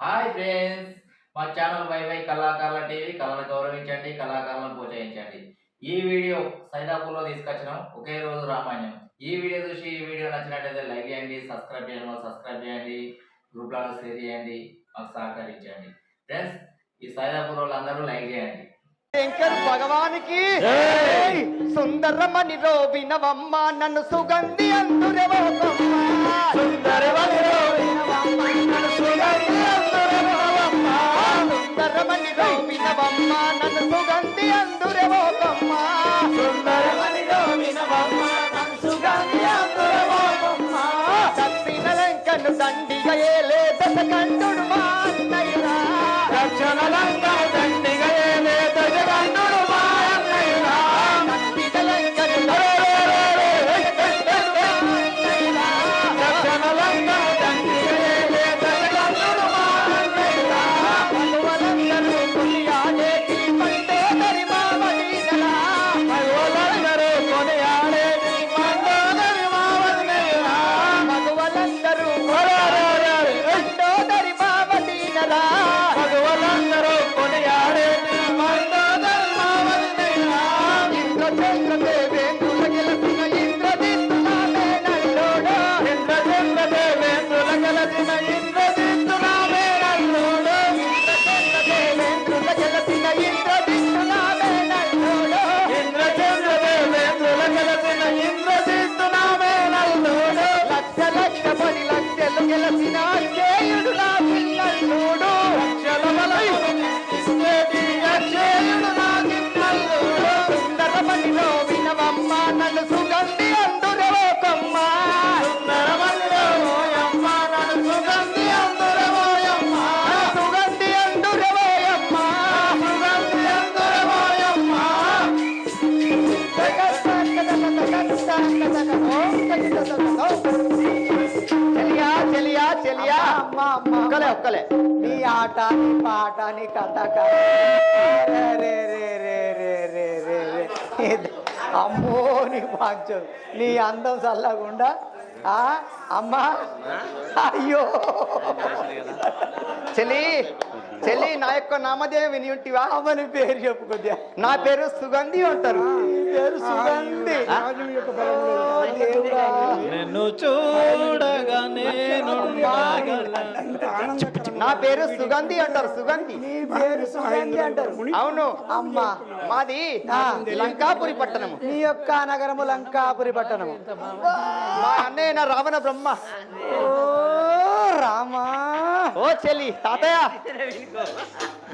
Hi friends మా channel Y Y కళాకారుల TV కళను గౌరవించండి కళాకారులను ప్రోత్సహించండి. ఈ వీడియో సైదాపూర్లో తీసుకొచ్చినాం ఒకే రోజు రామాయణం. ఈ వీడియో చూసి ఈ వీడియో నచ్చినట్లయితే లైక్ చేయండి సబ్స్క్రైబ్ చేయండి సబ్స్క్రైబ్ చేయండి గ్రూప్లలో షేర్ చేయండి మాకు సహకరించండి. ఫ్రెండ్స్ ఈ సైదాపూర్ వాళ్ళందరూ లైక్ చేయండి. శంకర్ భగవానికి సుందరమణిలో వినవమ్మ నన్ను సుగంధి అందురెవో ಬಾಬಮ್ಮ ನನ್ನ ఒక్కలే. ఒక్కలే నీ ఆట నీ పాట నీ కథ కథ. రే, రే, రే, రే, రే, రే, రే, రే. ఇది- అమ్మో నీ పాంచు నీ అందం చల్లకుండా ఆ? అమ్మా? అయ్యో. చెలి చెలి నా యొక్క నామధేయం విని ఉంటివా? అమ్మని పేరు చెప్పు కొద్దిగా. నా పేరు సుగంధి అంటారు. నీ పేరు సుగంధి. నిన్ను చూడగా నేను నా పేరు సుగంధి అంటారు సుగంధి. నీ పేరు సుగంధి అంటారు. అవును. అమ్మా. మాది. లంకాపురి పట్టణము. నీ యొక్క నగరము లంకాపురి పట్టణము. మా అన్నయ్య నా రావణ బ్రహ్మ. ఓ రామా. ఓ చెల్లి తాతయ్య.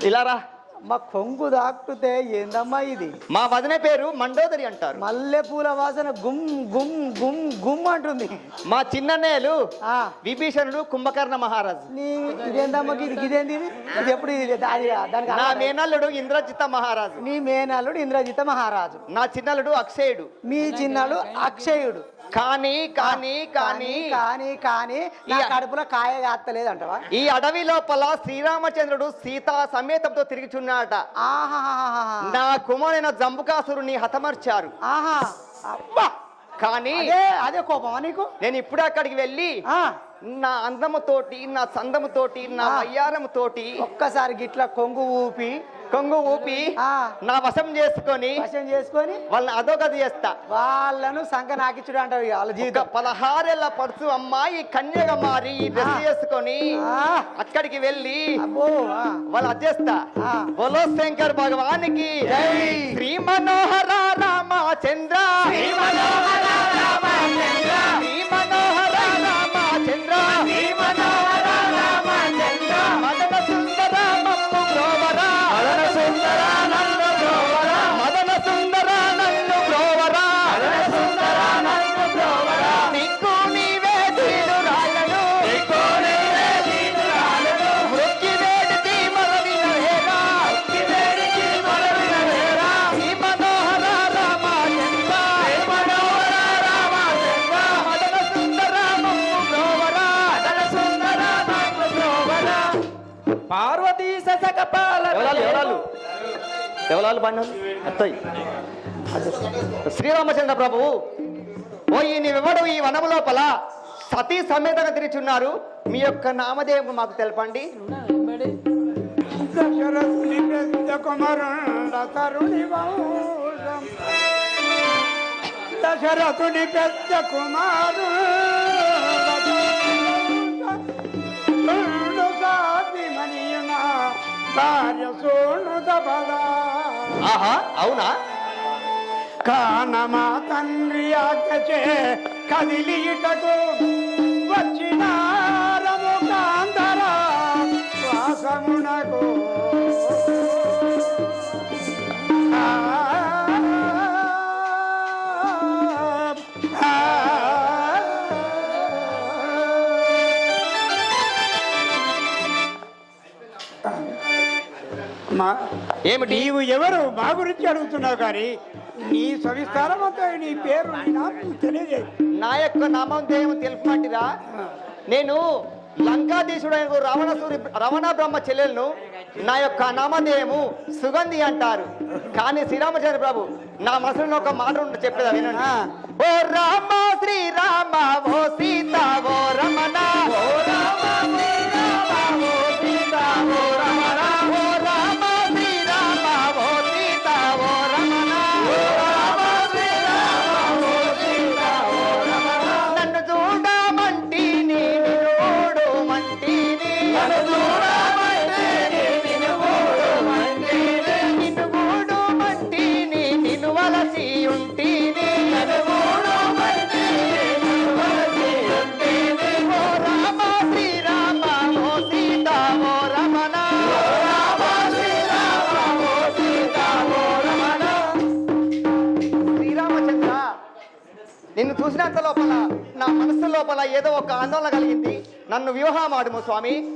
ఇలా రా. మా కొంగు దాక్కుతే ఏందమ్మా ఇది? మా వదిన పేరు మండోదరి అంటారు. మల్లె పూల వాసన గుమ్ గుమ్ గుమ్ గుమ్ అంటుంది. మా చిన్నన్నయ్యలు ఆ. విభీషణుడు కుంభకర్ణ మహారాజు. నీ ఇదేందమ్మా ఇది? ఇదేంది ఇది? ఎప్పుడు ఇది? దాని దానికి నా. మేనల్లుడు ఇంద్రజిత మహారాజు. నీ మేనల్లుడు ఇంద్రజిత మహారాజు. నా చిన్నల్లుడు అక్షయుడు. మీ చిన్నలు అక్షయుడు. కానీ కానీ కానీ. కానీ కానీ ఈ- కడుపులో కాయ కాస్తలేదు అంటవా ఈ అడవి లోపల శ్రీరామచంద్రుడు సీతా సమేతంతో తిరుగుచున్నాడట. ఆహా నా కుమారుడైన జంబుకాసురుని హతమర్చారు. ఆహా. అబ్బా! కానీ అదే అదే కోపమా నీకు? నేను ఇప్పుడు అక్కడికి వెళ్ళి నా అందముతోటి నా చందముతోటి నా ఆ. వయ్యారముతోటి ఒక్కసారి గిట్ల కొంగు ఊపి కొంగు ఊపి నా వశం చేసుకొని వశం చేసుకొని వాళ్ళని అదోగతి చేస్తా వాళ్ళను సంఖ నాకిచ్చుడు ఇక వాళ్ళ జీవితం పదహారేళ్ళ పడుచు అమ్మాయి కన్యగా మారి డ్రెస్. చేసుకొని అక్కడికి వెళ్ళి. వాళ్ళు అధ్యస్తా. బోలో శంకర్ భగవానికి. శ్రీ మనోహర రామచంద్ర శ్రీ మనోహర రామచంద్ర శ్రీ ఎవరాలు ఎవరాలు ఎవరాలు పండు అత్తయ్య. శ్రీరామచంద్ర ప్రభువు ఓ ఈ నీవెవడు ఈ వనము లోపల సతీ సమేతంగా తిరిచున్నారు. మీ యొక్క నామధేయం మాకు తెలపండి. దశరథుని పెద్ద కుమారుండ. భార్య సోనుత బడా ఆహా అవునా? కానమా తండ్రి ఆజ్ఞచే కదిలిటకు వచ్చినారము ఏమిటి? నీవు ఎవరు? మా గురించి అడుగుతున్నావు కానీ నీ సవిస్తారమంతా నీ పేరు నీ నామం తెలియజేయి. నా యొక్క నామధేయం తెలుపమంటిరా నేను లంకాధీశుడైన రావణసూరి రమణ బ్రహ్మ చెల్లెలను నా యొక్క నామధేయము సుగంధి అంటారు. కానీ శ్రీరామచంద్ర ప్రభు నా మనసులో ఒక మాట చెప్పేదా వినండి. ఓ రామ శ్రీరామ ఓ సీత ఓ రమణ ఓ రామ. ఏదో ఒక ఆందోళన కలిగింది. నన్ను వివాహం ఆడుము స్వామి.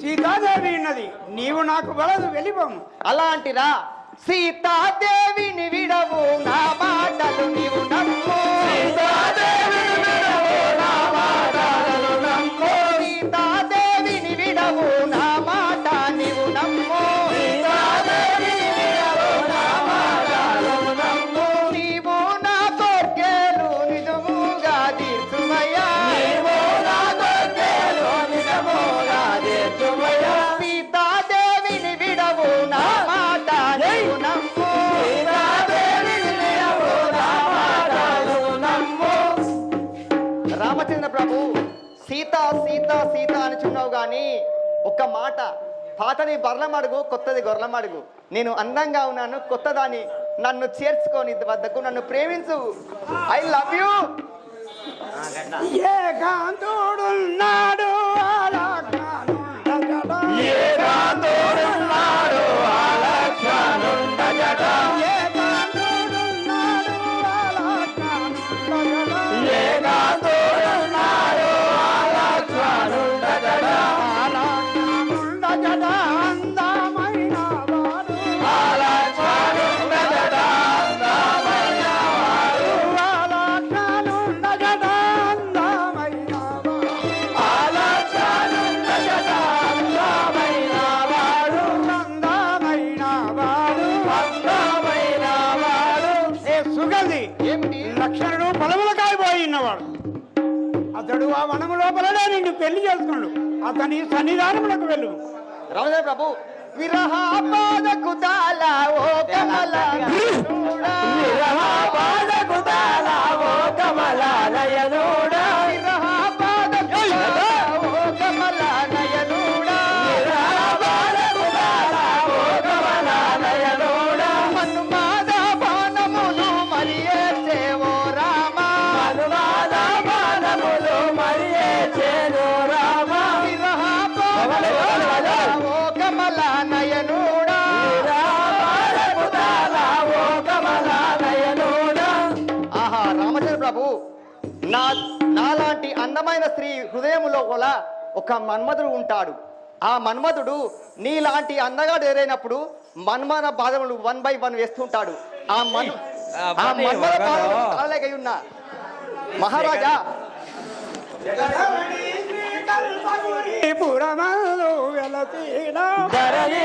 సీతాదేవి ఉన్నది నీవు నాకు వలదు వెళ్ళిపోము. అలాంటిరా. సీతాదేవిని విడవు నా సీత సీత సీత అనుచున్నావు కానీ ఒక్క మాట. పాతది బర్లమడుగు కొత్తది గొర్రెమడుగు నేను అందంగా ఉన్నాను కొత్తదాన్ని నన్ను చేర్చుకొని వద్దకు నన్ను ప్రేమించు. I love you. ఏ కాంతుడున్నాడు పెళ్ళి చేసుకున్నాడు. అతని సన్నిధానములకు వెళ్ళు రామచంద్ర ప్రభు. విరహ ఓ కమల. ఆహా రామచంద్ర ప్రభు నా నాలాంటి అందమైన స్త్రీ హృదయములో కూడా ఒక మన్మధుడు ఉంటాడు. ఆ మన్మధుడు నీలాంటి అందగా ఎరైనప్పుడు మన్మన బాధములు వన్ బై వన్ వేస్తుంటాడు. ఆ మన్ ఆ మన్మన బాధములు ఉన్నా. మహారాజా పురమాలు వెలసిన ధరణి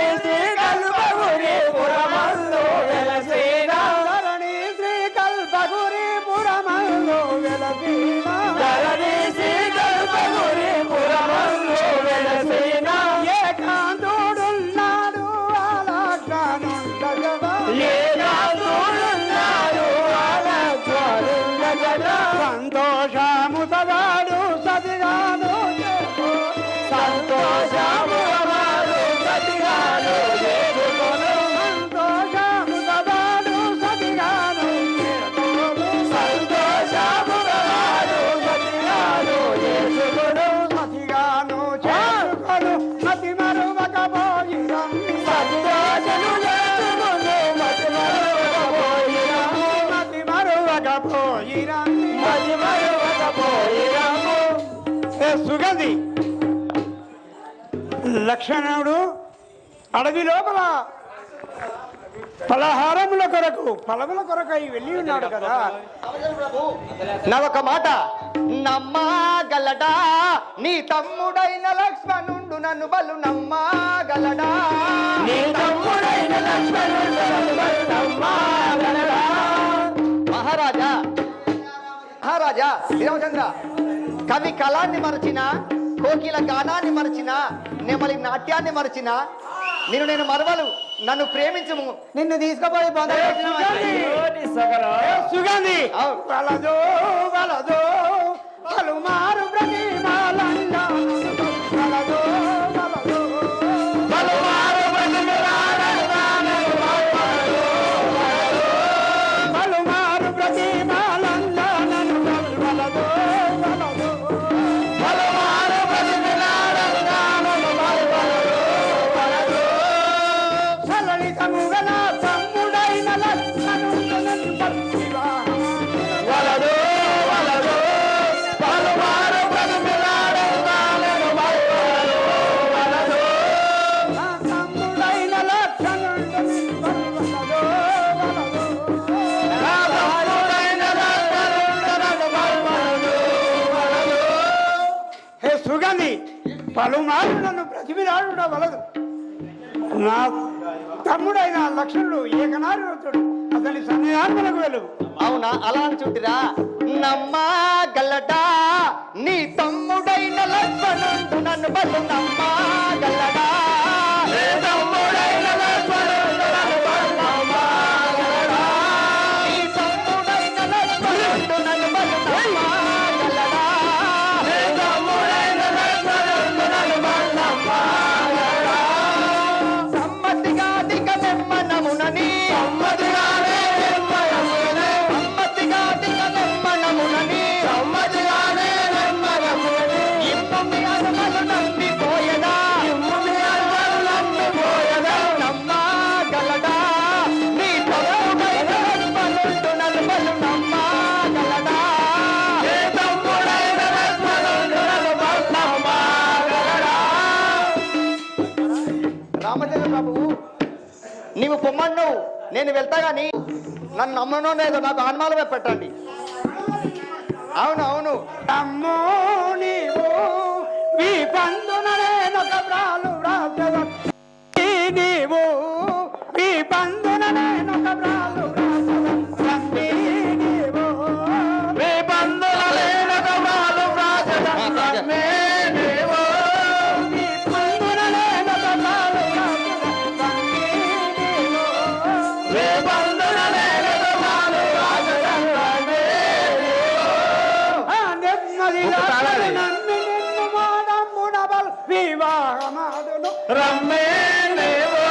అడవి లోపల. పలహారముల కొరకు ఫలముల కొరకై వెళ్ళి ఉన్నాడు కదా. నాదొక మాట నమ్మగలడా నీ తమ్ముడైన లక్ష్మణుండు నన్ను బలు నమ్మగలడా నీ తమ్ముడైన లక్ష్మణుడు నమ్మగలడా మహారాజా మహారాజా శ్రీరామచంద్ర కవి కళాన్ని మరచిన కోకిల గానాన్ని మరచిన నెమలి నాట్యాన్ని మరచిన నేను నేను మరవలు నన్ను ప్రేమించము. నిన్ను తీసుకుపోయి సుగంధి. వలదో వలదో పలుమారు తమ్ముడైన లక్ష్మణుడు ఏకనారుతుడు అతని సన్నిధానములకు వెలుగు అవునా? అలా అనుచుంటిరా నమ్మా గల్లడా. నీ తమ్ముడైన లక్ష్మణుడు నన్ను బలు నమ్మా గల్లడా. నీవు పొమ్మన్ను నేను వెళ్తా కానీ నన్ను నమ్మనో లేదో నాకు ఆన్మాలమే పెట్టండి. అవును అవును. అమ్మో నీవు ఈ పందున నేనొక ప్రాలు వ్రాసెద నీవు ఈ పందున నేనొక వివాహమాడును రమ్మే నేవో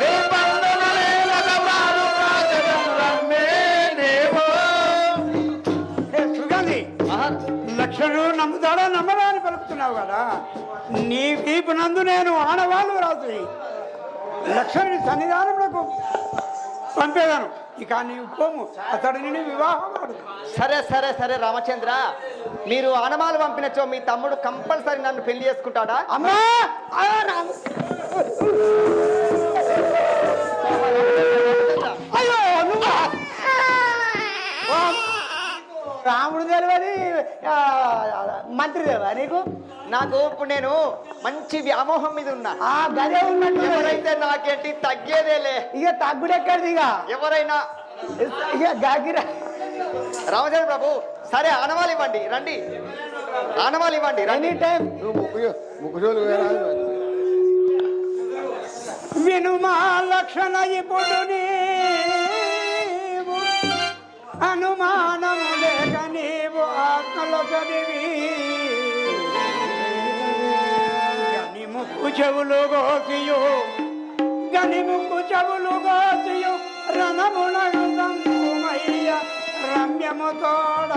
నీ పందనలేలగమారు రాజగం రమ్మే నేవో లక్షణుడు నమ్ముతాడా నమ్మడా పలుకుతున్నావు కదా నీ వీపు నందు నేను ఆనవాళ్ళు రాసి లక్షణుడి సన్నిధానములకు పంపేదాను ఇక నీవు పోము. అతడు నిన్ను వివాహం సరే సరే సరే రామచంద్ర. మీరు ఆనమాలు పంపినచో మీ తమ్ముడు కంపల్సరీ నన్ను పెళ్ళి చేసుకుంటాడా? అమ్మా! రామ రాముడు తెలియదు మంత్రి తెలియదా నీకు? నాకు ఇప్పుడు నేను మంచి వ్యామోహం మీద ఉన్నా. ఆ గదే ఉన్నట్టు ఎవరైతే నాకేంటి తగ్గేదేలే ఇక తగ్గుడు ఎక్కడిది ఇక? ఎవరైనా ఇక గాగిరా. రామచంద్ర ప్రభు సరే ఆనవాలు ఇవ్వండి రండి. ఆనవాలు ఇవ్వండి రండి. ఎనీ టైం వినుమా లక్షణ ఇప్పుడు అనుమానము చదివి గని ముక్కు చెవులు గోసియు గని ముక్కు చెవులు గోసియు రణమునయ్య రమ్యము తోడ.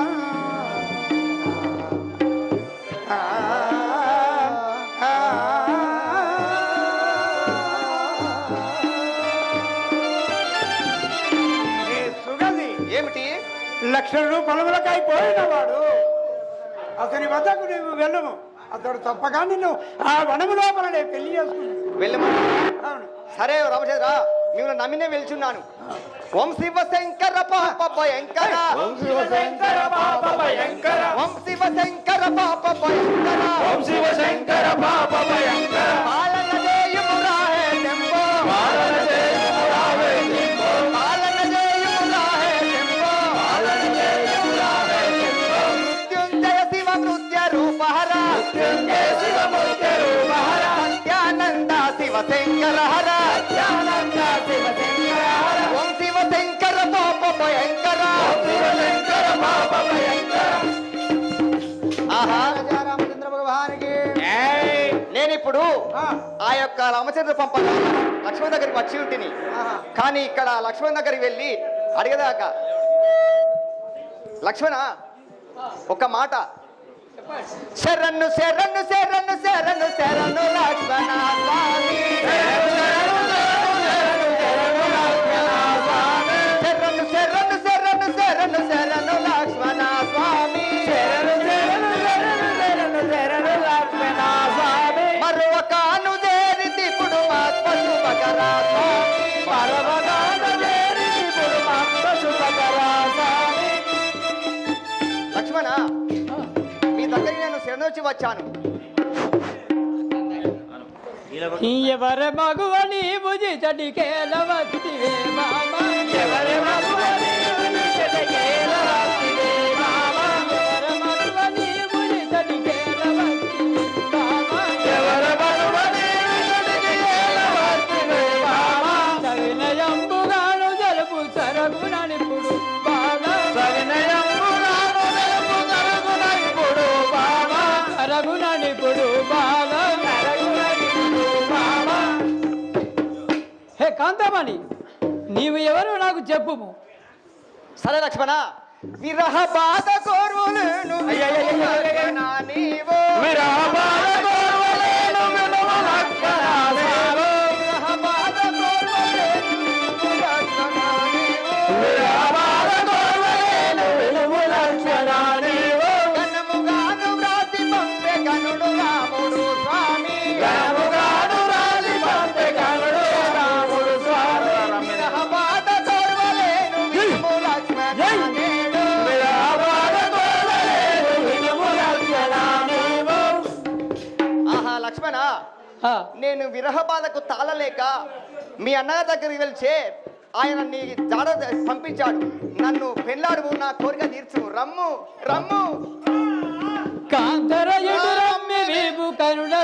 ఏమిటి? లక్ష రూపాయలకై పోయినవాడు. అతని వద్దకు నువ్వు వెళ్ళము. అతడు తప్పగా నిన్ను ఆ వనము లోపలనే పెళ్ళి అవును. సరే రామచంద్ర మిమ్మల్ని నమ్మినే వెళ్చున్నాను. ఓం శివ శంకర పాప భయంకర ఓం శివ శంకర పాప భయంకర ఓం శివ శంకర పాప భయంకర ఓం శివ శంకర పాప భయంకర శంకర హర సత్యానంద శివ శంకర హర ఓం శివ శంకర పాప భయంకర. ఓం శివ శంకర పాప భయంకర. ఆహా. రామచంద్ర భగవానికి. నేను ఇప్పుడు ఆ. యొక్క రామచంద్ర పంప లక్ష్మణ్ దగ్గరికి వచ్చి ఆహా. కానీ ఇక్కడ లక్ష్మణ్ దగ్గరికి వెళ్ళి అడిగదాకా. లక్ష్మణ ఒక మాట. ಶರಣು ಶರಣು ಶರಣು ಶರಣು ಶರಣು ಲಕ್ಷ್ಮಣ ಸ್ವಾಮಿ ಶರಣು ಶರಣು ಶರಣು ಶರಣು ಶರಣು నుంచి వచ్చాను. ఎవరి మగువ నీవు జిటడికేల మామ. ఎవరి మగువ నీవు చెప్పుము సరే లక్ష్మణ విరహ బాధ కోరులేను నీవో విరహ బాధ లక్ష్మణ నేను విరహ బాధకు తాళలేక మీ అన్న దగ్గరికి వెళ్చే ఆయన నీ జాడ పంపించాడు. నన్ను పెళ్ళాడు నా కోరిక తీర్చు. రమ్ము రమ్ము. కాంతర ఎదురమ్మి వీపు కరుణ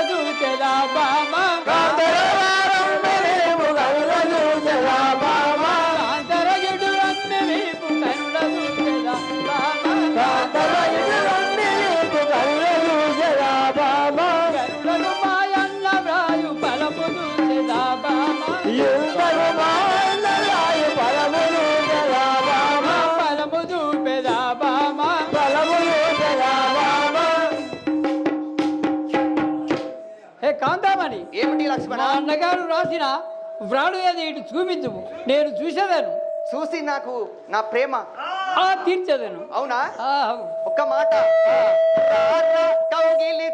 లక్ష్మణ. అన్నగారు రాసిన వ్రాడు ఏది ఇటు చూపించుము. నేను చూసేదాను. చూసి నాకు నా ప్రేమ ఆ తీర్చదను. అవునా. ఒక్క మాట. కౌగిలి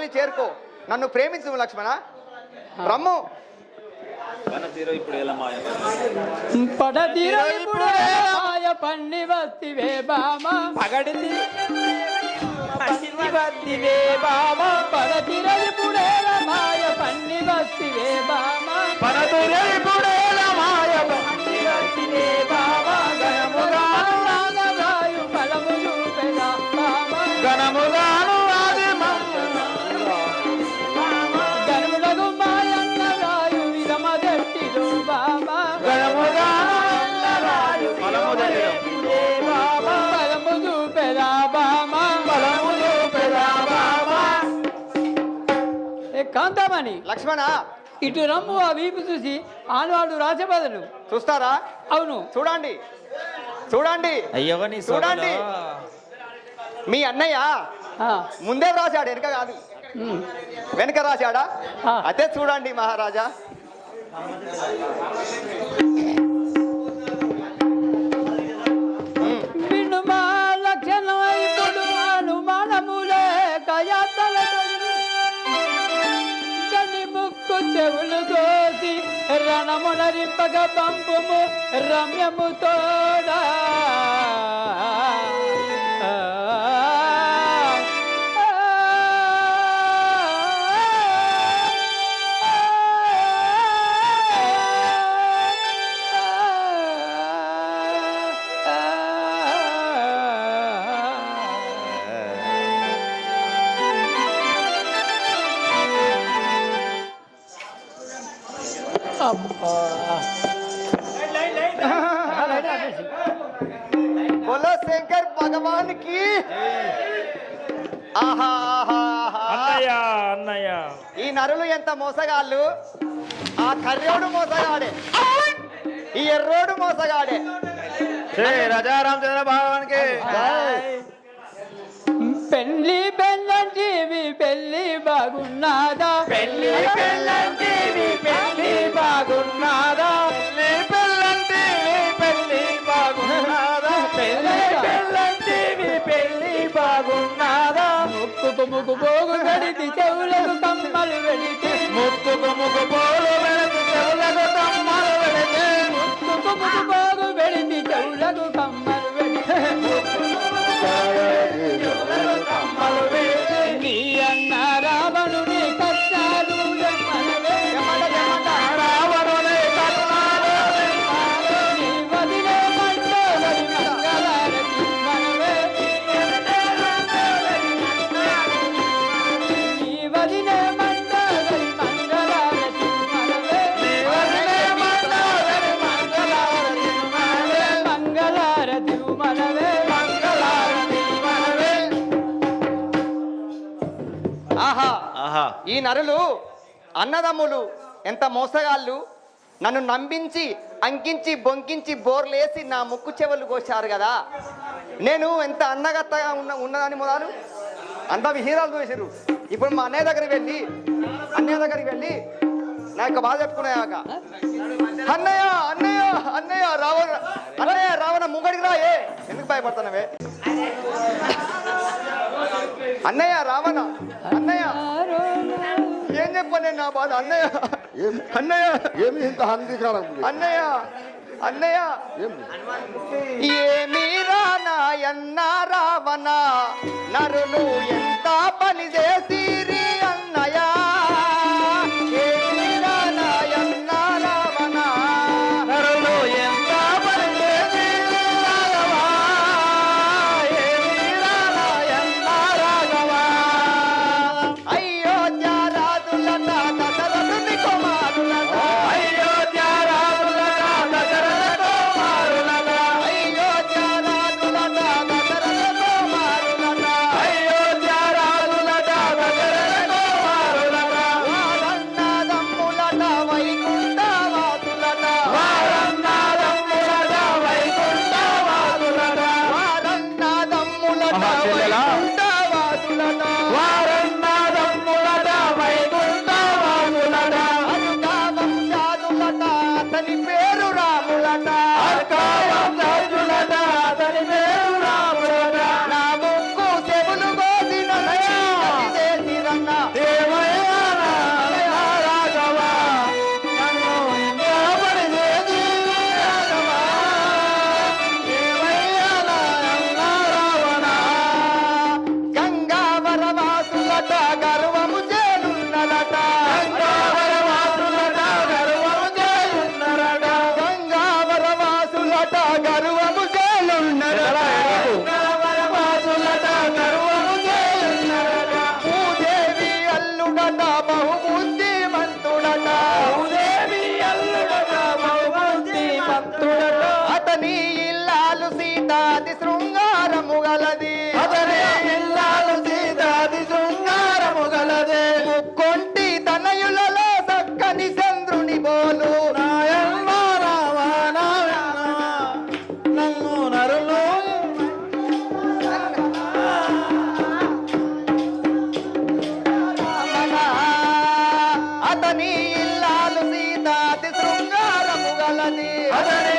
కౌగిలి చేరుకో. నన్ను ప్రేమించు లక్ష్మణ. రమ్ము. పడతీర ఇప్పుడే మాయ పన్ని వస్తివే బామ. పగడింది మాయ వస్తివే బామ. కాంతమణి లక్ష్మణ? ఇటు రమ్ము ఆ వీపు చూసి ఆనవాడు రాజబదలు చూస్తారా? అవును. చూడండి. చూడండి. అయ్యవని చూడండి. మీ అన్నయ్య ఆ, ముందే రాశాడు వెనక కాదు. వెనక రాశాడా. అదే చూడండి మహారాజా. చెవులు కోసి రణమునరింపగ పంపుము రమ్యము తోడా ముక్కు ముక్కు పోగు గడితి చెవులకు కమ్మలు వెడితి. ముక్కుకు ముక్కు ఈ నరులు అన్నదమ్ములు ఎంత మోసగాళ్ళు. నన్ను నమ్మించి అంకించి బొంకించి బోర్లేసి నా ముక్కు చెవులు కోశారు కదా. నేను ఎంత అన్నగత్తగా ఉన్న ఉన్నదని మొదలు అంత విహీరాలు చూసారు ఇప్పుడు మా అన్నయ్య దగ్గరికి వెళ్ళి అన్నయ్య దగ్గరికి వెళ్ళి నా యొక్క బాధ చెప్పుకున్నాయాక అన్నయ్య అన్నయ్య అన్నయ్య రావణ అన్నయ్య రావణ ముంగడికి రా ఏ. ఎందుకు భయపడుతున్నావే అన్నయ్య రావణ అన్నయ్య. ఏం చెప్పను నా బాధ? అన్నయ్య. అన్నయ్య. ఏమి? ఇంత హానికరం అన్నయ్య అన్నయ్య. ఏమి? రానాయన్న రావణ? నరులు ఎంత పని చేసిరి あざね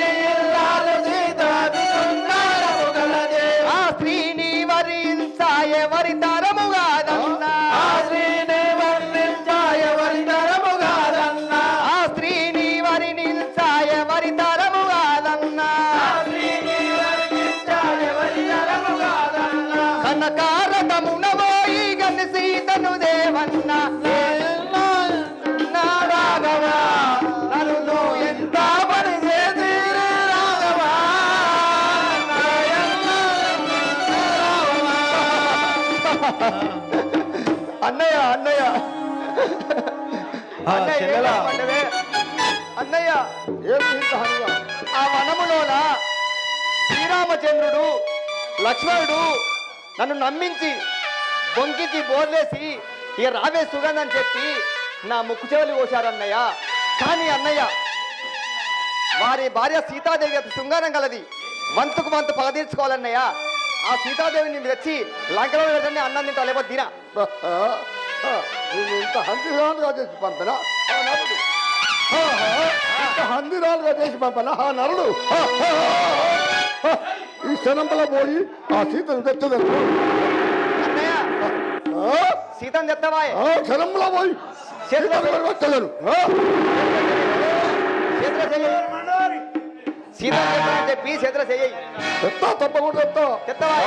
ఆ వనములోన శ్రీరామచంద్రుడు లక్ష్మణుడు నన్ను నమ్మించి బొంకించి బోర్లేసి ఇక రావే సుగంధం చెప్పి నా ముక్కు చెవులు కోశారన్నయ్య. కానీ అన్నయ్య వారి భార్య సీతాదేవి అతి శృంగారం కలది. వంతుకు వంతు పగ తీర్చుకోవాలన్నయ్య. ఆ సీతాదేవిని తెచ్చి లంకలో పెడితే అన్నం తింటా లేకపోతే ఇంత హందిరాలుగా చేసి పంపినా? హందిరాలుగా చేసి పంపినా ఆ నరుడు. ఈ శనంబల పోయి ఆ సీతను తెచ్చదను సీతను తెత్తవా శనంబల పోయి సీతను తెత్తని చెప్పి చేతిలో చెయ్యి ఎత్తా తప్పకుండా ఎత్తా తెత్తవా